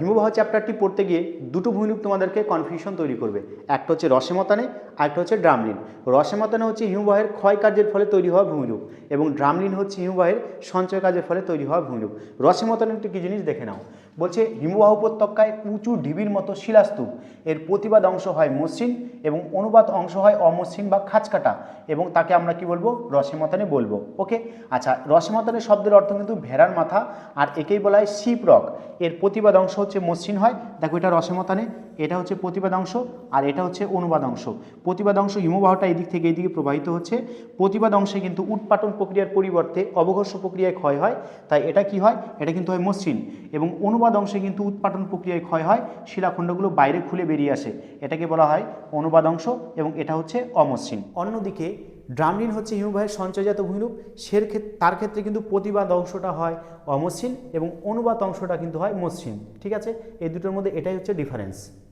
হিমবাহ চ্যাপ্টারটি পড়তে গিয়ে দুটো ভূমিরূপ তোমাদেরকে কনফিউশন তৈরি করবে। একটা হচ্ছে রসেমতানে, আরেকটা হচ্ছে ড্রামলিন। রসেমতানে হচ্ছে হিমবাহের ক্ষয় কার্যের ফলে তৈরি হওয়া ভূমিরূপ এবং ড্রামলিন হচ্ছে হিমবাহের সঞ্চয় কাজের ফলে তৈরি হওয়া ভূমিরূপ। রসেমতানে একটু কী জিনিস দেখে নাও। বলছে, হিমবাহ উপত্যকায় উঁচু ঢিবির মতো শিলাস্তূপ। এর প্রতিবাদ অংশ হয় মসৃণ এবং অনুবাদ অংশ হয় অমসৃণ বা খাঁচকাটা এবং তাকে আমরা কি বলব? রসেমতানে বলব। ওকে? আচ্ছা রসেমতানে শব্দের অর্থ কিন্তু ভেড়ার মাথা আর একেই বলা হয় শিপ রক। এর প্রতিবাদ অংশ হচ্ছে মসৃণ হয়। দেখো এটা রসেমতানে এটা হচ্ছে প্রতিবাদ অংশ আর এটা হচ্ছে অনুবাদ অংশ। প্রতিবাদ অংশ হিমবাহটা এদিক থেকে এইদিকে প্রবাহিত হচ্ছে। প্রতিবাদ অংশে কিন্তু উৎপাটন প্রক্রিয়ার পরিবর্তে অবঘর্ষ প্রক্রিয়ায় ক্ষয় হয়। তাই এটা কি হয়? এটা কিন্তু হয় মসৃণ এবং অনুবাদ অংশে কিন্তু উৎপাটন প্রক্রিয়ায় ক্ষয় হয়, শিলাখণ্ডগুলো বাইরে খুলে বেরিয়ে আসে। এটাকে বলা হয় অনুবাদ অংশ এবং এটা হচ্ছে অমসৃণ। অন্যদিকে, ড্রামলিন হচ্ছে হিমবাহের সঞ্চয়জাত ভূমিরূপ। সের তার ক্ষেত্রে কিন্তু প্রতিবাদ অংশটা হয় অমসৃণ এবং অনুবাদ অংশটা কিন্তু হয় মসৃণ। ঠিক আছে? এই দুটোর মধ্যে এটাই হচ্ছে ডিফারেন্স